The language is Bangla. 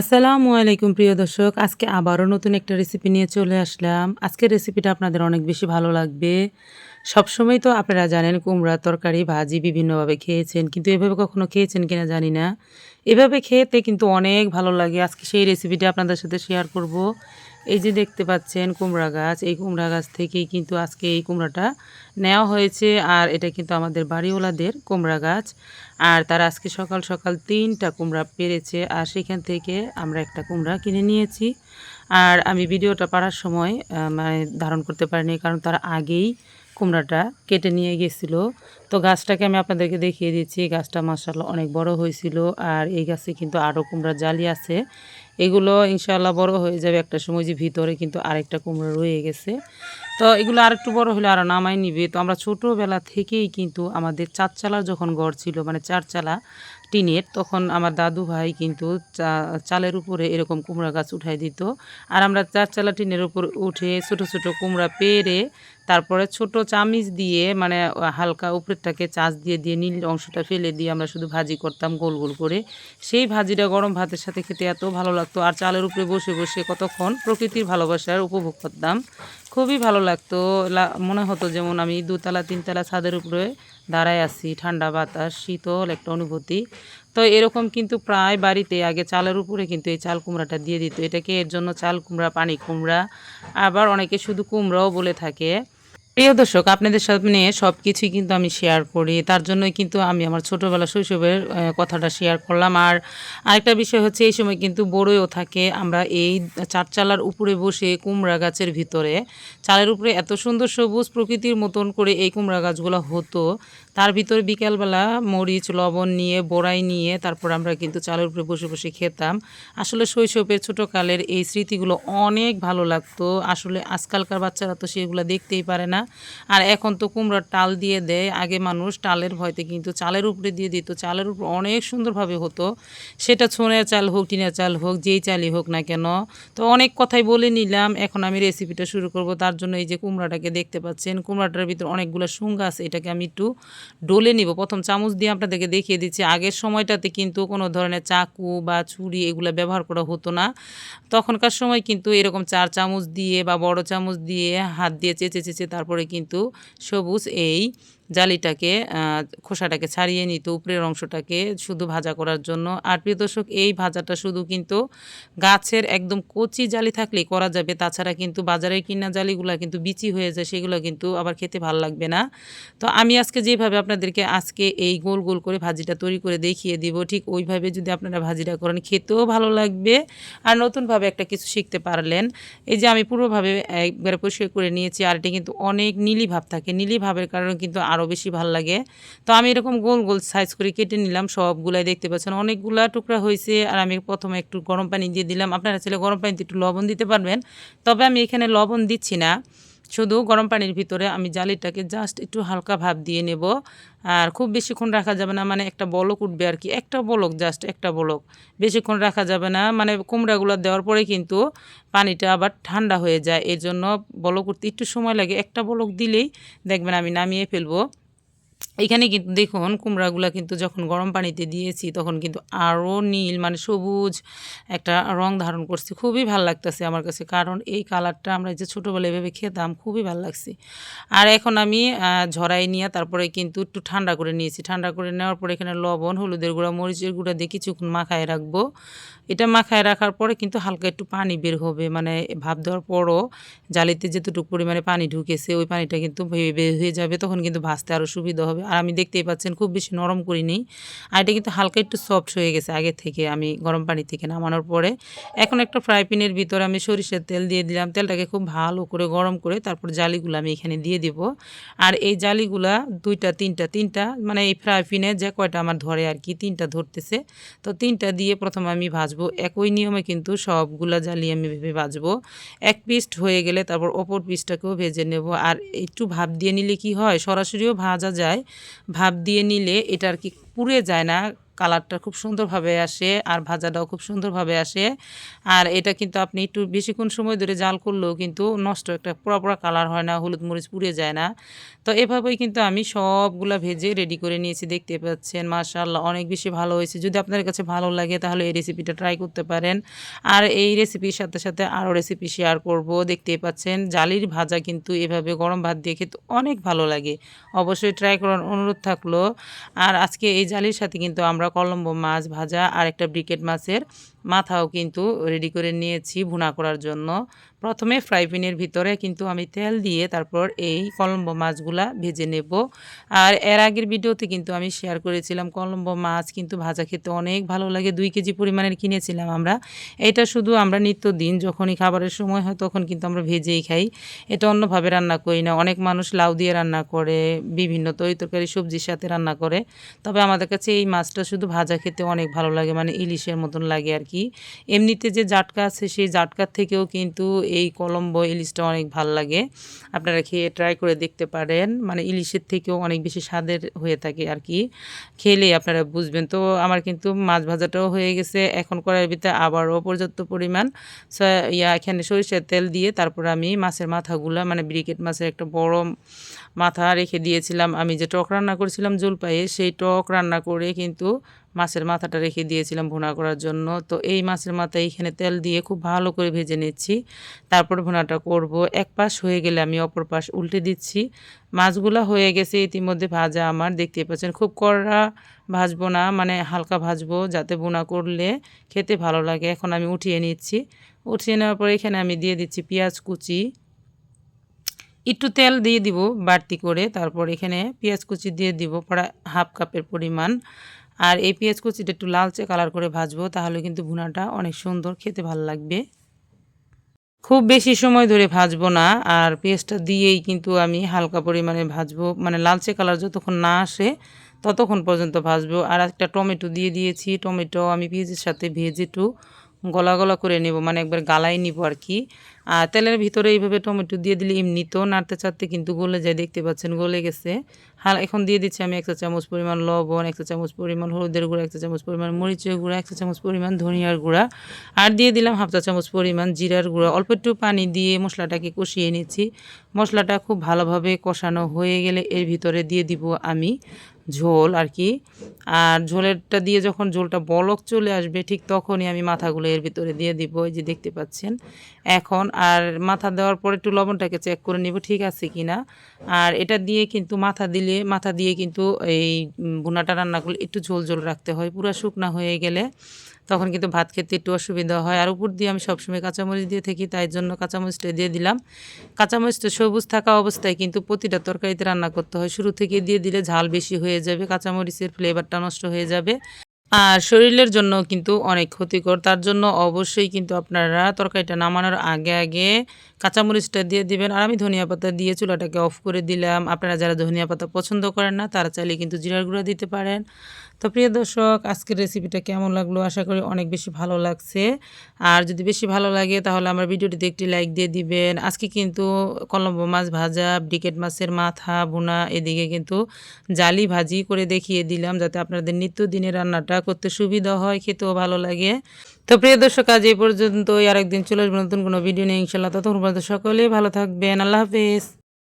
আসসালামু আলাইকুম, প্রিয় দর্শক। আজকে আবারও নতুন একটা রেসিপি নিয়ে চলে আসলাম। আজকের রেসিপিটা আপনাদের অনেক বেশি ভালো লাগবে। সবসময় তো আপনারা জানেন, কুমড়া, তরকারি, ভাজি বিভিন্নভাবে খেয়েছেন, কিন্তু এভাবে কখনো খেয়েছেন কিনা জানি না। এভাবে খেতে কিন্তু অনেক ভালো লাগে। আজকে সেই রেসিপিটা আপনাদের সাথে শেয়ার করব। এই যে দেখতে পাচ্ছেন কুমড়া গাছ, এই কুমড়া গাছ থেকেই কিন্তু আজকে এই কুমড়াটা নেওয়া হয়েছে, আর এটা কিন্তু আমাদের বাড়িওয়ালাদের কুমড়া গাছ। আর তার আজকে সকাল সকাল তিনটা কুমড়া পেরেছে, আর সেখান থেকে আমরা একটা কুমড়া কিনে নিয়েছি। আর আমি ভিডিওটা পাড়ার সময় মানে ধারণ করতে পারিনি, কারণ তার আগেই কুমড়াটা কেটে নিয়ে গেছিল। তো গাছটাকে আমি আপনাদেরকে দেখিয়ে দিচ্ছি, গাছটা মাসাল্লাহ অনেক বড় হয়েছিল, আর এই গাছে কিন্তু আরও কুমড়া জালি আছে। এগুলো ইনশাল্লাহ বড় হয়ে যাবে একটা সময় যে ভিতরে কিন্তু আরেকটা কুমড়ো রয়ে গেছে। তো এগুলো আর একটু বড় হলে আরও নামাই নিবে। তো আমরা ছোটোবেলা থেকেই কিন্তু আমাদের চারচালার যখন গড় ছিল মানে চারচালা টিনের, তখন আমার দাদু ভাই কিন্তু চালের উপরে এরকম কুমড়া গাছ উঠাই দিত। আর আমরা চারচালা টিনের উপর উঠে ছোট ছোট কুমড়া পেরে তারপরে ছোট চামিচ দিয়ে মানে হালকা উপরেরটাকে চাষ দিয়ে দিয়ে নীল অংশটা ফেলে দিয়ে আমরা শুধু ভাজি করতাম গোল গোল করে। সেই ভাজিটা গরম ভাতের সাথে খেতে এত ভালো লাগতো। আর চালের উপরে বসে বসে কতক্ষণ প্রকৃতির ভালোবাসার উপভোগ করতাম। খুবই ভালো লাগতো। মনে হতো যেমন আমি দুতলা, তিনতলা ছাদের উপরে দাঁড়ায় আছি, ঠান্ডা বাতাস, শীতল একটা অনুভূতি। তো এরকম কিন্তু প্রায় বাড়িতে আগে চালের উপরে কিন্তু এই চাল কুমড়াটা দিয়ে দিত। এটাকে এর জন্য চাল কুমড়া, পানি কুমড়া, আবার অনেকে শুধু কুমড়াও বলে থাকে। প্রিয় দর্শক, আপনাদের সামনে সব কিছুই কিন্তু আমি শেয়ার করি। তার জন্যই কিন্তু আমি আমার ছোটোবেলা শৈশবের কথাটা শেয়ার করলাম। আর আরেকটা বিষয় হচ্ছে, এই সময় কিন্তু বড়ইও থাকে। আমরা এই চারচালার উপরে বসে কুমড়া গাছের ভিতরে, চালের উপরে এত সুন্দর সবুজ প্রকৃতির মতন করে এই কুমড়া গাছগুলো হতো। তার ভিতরে বিকালবেলা মরিচ, লবণ নিয়ে, বড়াই নিয়ে, তারপর আমরা কিন্তু চালের উপরে বসে বসে খেতাম। আসলে শৈশবের ছোটোকালের এই স্মৃতিগুলো অনেক ভালো লাগতো। আসলে আজকালকার বাচ্চারা তো সেগুলো দেখতেই পারে না। আর এখন তো কুমড়ার টাল দিয়ে দেয়। আগে মানুষ টালের ভয়তে কিন্তু চালের উপরে দিয়ে দিত। চালের উপর অনেক সুন্দরভাবে হতো। সেটা ছোনের চাল হোক, টিনের চাল হোক, যেই চালই হোক না কেন। তো অনেক কথাই বলে নিলাম। এখন আমি রেসিপিটা শুরু করব। তার জন্য এই যে কুমড়াটাকে দেখতে পাচ্ছেন, কুমড়াটার ভিতরে অনেকগুলো শুঙ্গ আছে। এটাকে আমি একটু ডলে নিব। প্রথম চামচ দিয়ে আপনাদেরকে দেখিয়ে দিচ্ছি। আগের সময়টাতে কিন্তু কোনো ধরনের চাকু বা ছুরি এগুলো ব্যবহার করা হতো না। তখনকার সময় কিন্তু এরকম চার চামচ দিয়ে বা বড় চামচ দিয়ে হাত দিয়ে চেঁচে চেঁচে তারপরে কিন্তু সবুজ এই জালিটাকে খোসাটাকে ছাড়িয়ে নিত, উপরের অংশটাকে শুধু ভাজা করার জন্য। আর প্রিয় দর্শক, এই ভাজাটা শুধু কিন্তু গাছের একদম কচি জালি থাকলেই করা যাবে। তাছাড়া কিন্তু বাজারের কিনা জালিগুলো কিন্তু বিচি হয়ে যায়, সেগুলো কিন্তু আবার খেতে ভালো লাগবে না। তো আমি আজকে যেভাবে আপনাদেরকে আজকে এই গোল গোল করে ভাজিটা তৈরি করে দেখিয়ে দিব, ঠিক ওইভাবে যদি আপনারা ভাজিটা করেন, খেতেও ভালো লাগবে। আর নতুনভাবে একটা কিছু শিখতে পারলেন। এই যে আমি পুরোভাবে একবারে পরিষ্কার করে নিয়েছি, আর এটা কিন্তু অনেক নীলি ভাব থাকে। নীলি ভাবের কারণে কিন্তু আরও বেশি ভালো লাগে। তো আমি এরকম গোল গোল সাইজ করে কেটে নিলাম, সবগুলাই দেখতে পাচ্ছেন। অনেকগুলা টুকরা হয়েছে আর আমি প্রথমে একটু গরম পানি দিয়ে দিলাম। আপনারা চাইলে গরম পানিতে একটু লবণ দিতে পারবেন। তবে আমি এখানে লবণ দিচ্ছি না। শুধু গরম পানির ভিতরে আমি জালিটাকে জাস্ট একটু হালকা ভাব দিয়ে নেব। আর খুব বেশিক্ষণ রাখা যাবে না মানে একটা বলক উঠবে আর কি। একটা বলক জাস্ট একটা বলক। বেশিক্ষণ রাখা যাবে না মানে কুমড়াগুলো দেওয়ার পরে কিন্তু পানিটা আবার ঠান্ডা হয়ে যায়। এই জন্য বলক উঠতে একটু সময় লাগে। একটা বলক দিলেই দেখবেন আমি নামিয়ে ফেলব। এখানে কিন্তু দেখুন, কুমড়াগুলা কিন্তু যখন গরম পানিতে দিয়েছি, তখন কিন্তু আরও নীল মানে সবুজ একটা রং ধারণ করছে। খুবই ভালো লাগতেছে আমার কাছে, কারণ এই কালারটা আমরা যে ছোটোবেলায় এভাবে খেতাম, খুবই ভালো লাগছে। আর এখন আমি ঝরাই নিয়ে তারপরে কিন্তু একটু ঠান্ডা করে নিয়েছি। ঠান্ডা করে নেওয়ার পরে এখানে লবণ, হলুদের গুঁড়া, মরিচের গুঁড়া দিয়ে কিছুক্ষণ মাখায় রাখব। এটা মাখায় রাখার পরে কিন্তু হালকা একটু পানি বের হবে মানে ভাপ দেওয়ার পরও জালিতে যেতটুকু পরিমাণে পানি ঢুকেছে, ওই পানিটা কিন্তু ভেবে বের হয়ে যাবে, তখন কিন্তু ভাজতে আরও সুবিধা হবে। আর আমি দেখতেই পাচ্ছেন খুব বেশি নরম করিনি আর এটা কিন্তু হালকা একটু সফট হয়ে গেছে আগে থেকে আমি গরম পানি থেকে নামানোর পরে। এখন একটা ফ্রাই প্যানের ভিতরে আমি সরিষার তেল দিয়ে দিলাম। তেলটাকে খুব ভালো করে গরম করে তারপর জালিগুলো আমি এখানে দিয়ে দিব। আর এই জালিগুলা দুইটা, তিনটা তিনটা মানে এই ফ্রাই প্যানে যে কয়টা আমার ধরে আর কি, তিনটা ধরতেছে। তো তিনটা দিয়ে প্রথমে আমি ভাজবো। একই নিয়মে কিন্তু সবগুলা জালি আমি ভেবে ভাজবো। এক পিস্ট হয়ে গেলে তারপর অপর পিসটাকেও ভেজে নেব। আর একটু ভাপ দিয়ে নিলে কি হয়? সরাসরিও ভাজা যায়। ভাপ দিয়ে নিলে এটা আর কি পুড়ে যায় না। কালারটা খুব সুন্দরভাবে আসে আর ভাজাটাও খুব সুন্দরভাবে আসে। আর এটা কিন্তু আপনি একটু বেশিক্ষণ সময় ধরে জাল করলেও কিন্তু নষ্ট একটা পোড়া কালার হয় না, হলুদ মরিচ পুড়ে যায় না। তো এভাবেই কিন্তু আমি সবগুলা ভেজে রেডি করে নিয়েছি, দেখতে পাচ্ছেন, মাশাআল্লাহ, অনেক বেশি ভালো হয়েছে। যদি আপনাদের কাছে ভালো লাগে তাহলে এই রেসিপিটা ট্রাই করতে পারেন। আর এই রেসিপির সাথে সাথে আরও রেসিপি শেয়ার করব, দেখতেই পাচ্ছেন, জালির ভাজা কিন্তু এভাবে গরম ভাত দিয়ে খেতে অনেক ভালো লাগে। অবশ্যই ট্রাই করার অনুরোধ থাকল। আর আজকে এই জালির সাথে কিন্তু আমরা কলম্বো মাছ ভাজা আর একটা ব্রিকেট মাছের মাথাও কিন্তু রেডি করে নিয়েছি ভুনা করার জন্য। প্রথমে ফ্রাই প্যানের ভিতরে কিন্তু আমি তেল দিয়ে তারপর এই কলম্বো মাছগুলা ভেজে নেব। আর এর আগের ভিডিওতে কিন্তু আমি শেয়ার করেছিলাম কলম্বো মাছ কিন্তু ভাজা খেতে অনেক ভালো লাগে, দুই কেজি পরিমাণের কিনেছিলাম আমরা। এটা শুধু আমরা নিত্যদিন যখনই খাবারের সময় হয় তখন কিন্তু আমরা ভেজেই খাই। এটা অন্যভাবে রান্না করি না। অনেক মানুষ লাউ দিয়ে রান্না করে, বিভিন্ন তরি তরকারি, সবজির সাথে রান্না করে। তবে আমাদের কাছে এই মাছটা শুধু ভাজা খেতে অনেক ভালো লাগে মানে ইলিশের মতন লাগে আর কি। এমনিতে যে জাটকা আছে, সেই জাটকার থেকেও কিন্তু এই কলম্বো ইলিশটা অনেক ভালো লাগে। আপনারা খেয়ে ট্রাই করে দেখতে পারেন। মানে ইলিশের থেকেও অনেক বেশি স্বাদের হয়ে থাকে আর কি। খেলেই আপনারা বুঝবেন। তো আমার কিন্তু মাছ ভাজাটাও হয়ে গেছে। এখন করার ভিতরে আবারও পর্যাপ্ত পরিমাণ ইয়া, এখানে সরিষার তেল দিয়ে তারপর আমি মাছের মাথাগুলা মানে ব্রিকেট মাছের একটা বড় মাথা রেখে দিয়েছিলাম আমি যে টক রান্না করেছিলাম জলপাইয়ে, সেই টক রান্না করে কিন্তু মাছের মাথাটা রেখে দিয়েছিলাম ভুনা করার জন্য। তো এই মাছের মাথা এইখানে তেল দিয়ে খুব ভালো করে ভেজে নিচ্ছি। তারপর ভুনাটা করব। এক পাশ হয়ে গেলে আমি অপর পাশ উল্টে দিচ্ছি। মাছগুলো হয়ে গেছে ইতিমধ্যে ভাজা আমার। দেখতে পাচ্ছেন, খুব কড়া ভাজবো না মানে হালকা ভাজবো যাতে বোনা করলে খেতে ভালো লাগে। এখন আমি উঠিয়ে নিচ্ছি। উঠিয়ে নেওয়ার পর এখানে আমি দিয়ে দিচ্ছি পেঁয়াজ কুচি। একটু তেল দিয়ে দিব বাড়তি করে, তারপর এখানে পেঁয়াজ কুচি দিয়ে দিব প্রায় হাফ কাপের পরিমাণ। আর এই পেঁয়াজ কুচিটা একটু লালচে কালার করে ভাজবো, তাহলে কিন্তু ভুনাটা অনেক সুন্দর খেতে ভালো লাগবে। খুব বেশি সময় ধরে ভাজবো না, আর পেঁয়াজটা দিয়েই কিন্তু আমি হালকা পরিমাণে ভাজবো। মানে লালচে কালার যতক্ষণ না আসে ততক্ষণ পর্যন্ত ভাজবো। আর একটা টমেটো দিয়ে দিয়েছি, টমেটো আমি পেঁয়াজের সাথে ভেজে একটু গলা গলা করে নেব মানে একবার গালাই নিব আর কি। আর তেলের ভিতরে এইভাবে টমেটো দিয়ে দিলে এমনিতেও নাড়তে চাড়তে কিন্তু গলে যায়, দেখতে পাচ্ছেন গলে গেছে। হাল, এখন দিয়ে দিচ্ছি আমি এক চা চামচ পরিমাণ লবণ, এক চা চামচ পরিমাণ হলুদের গুঁড়া, এক চা চামচ পরিমাণ মরিচের গুঁড়া, এক চা চামচ পরিমাণ ধনিয়ার গুঁড়া। আর দিয়ে দিলাম হাফ চা চামচ পরিমাণ জিরার গুঁড়া। অল্প একটু পানি দিয়ে মশলাটাকে কষিয়ে নিচ্ছি। মশলাটা খুব ভালোভাবে কষানো হয়ে গেলে এর ভিতরে দিয়ে দিব আমি ঝোল আর কি। আর ঝোলেরটা দিয়ে যখন ঝোলটা বলক চলে আসবে, ঠিক তখনই আমি মাথাগুলো এর ভিতরে দিয়ে দিব, এই যে দেখতে পাচ্ছেন। এখন আর মাথা দেওয়ার পরে একটু লবণটাকে চেক করে নিব, ঠিক আছে কি না আর এটা দিয়ে কিন্তু মাথা দিলে, মাথা দিয়ে কিন্তু এই বোনাটা ভুনাটা রান্না একটু ঝোল ঝোল রাখতে হয়, পুরো শুকনা হয়ে গেলে। তখন কিন্তু ভাত খেতে একটু অসুবিধা হয়। আর উপর দিয়ে আমি সবসময় কাঁচামরিচ দিয়ে থাকি, তাই জন্য কাঁচামরিচটা দিয়ে দিলাম। কাঁচামরিচটা সবুজ থাকা অবস্থায় কিন্তু প্রতিটা তরকারিতে রান্না করতে হয়। শুরু থেকে দিয়ে দিলে ঝাল বেশি হয়ে যাবে, কাঁচামরিচের ফ্লেভারটা নষ্ট হয়ে যাবে। আর শরীরের জন্য কিন্তু অনেক ক্ষতিকর। তার জন্য অবশ্যই কিন্তু আপনারা তরকারিটা নামানোর আগে আগে কাঁচামরিচটা দিয়ে দিবেন। আর আমি ধনিয়া পাতা দিয়ে চুলাটাকে অফ করে দিলাম। আপনারা যারা ধনিয়া পাতা পছন্দ করেন না, তারা চাইলে কিন্তু জিরার গুঁড়া দিতে পারেন। তো প্রিয় দর্শক, আজকের রেসিপিটা কেমন লাগল? আশা করি অনেক বেশি ভালো লাগছে। আর যদি বেশি ভালো লাগে, তাহলে আমার ভিডিওটিতে একটি লাইক দিয়ে দিবেন। আজকে কিন্তু কলম্বো মাছ ভাজা ব্রিকেট মাছের মাথা বোনা এদিকে কিন্তু জালি ভাজি করে দেখিয়ে দিলাম, যাতে আপনাদের নিত্যদিনের রান্নাটা করতে সুবিধা হয়, খেতেও ভালো লাগে। তো প্রিয় দর্শক, আজ এই পর্যন্ত আর একদিন চলে আসব নতুন কোনো ভিডিও নিয়ে ইনশাল্লাহ ততক্ষণ পর্যন্ত সকলেই ভালো থাকবেন। আল্লাহ হাফেজ।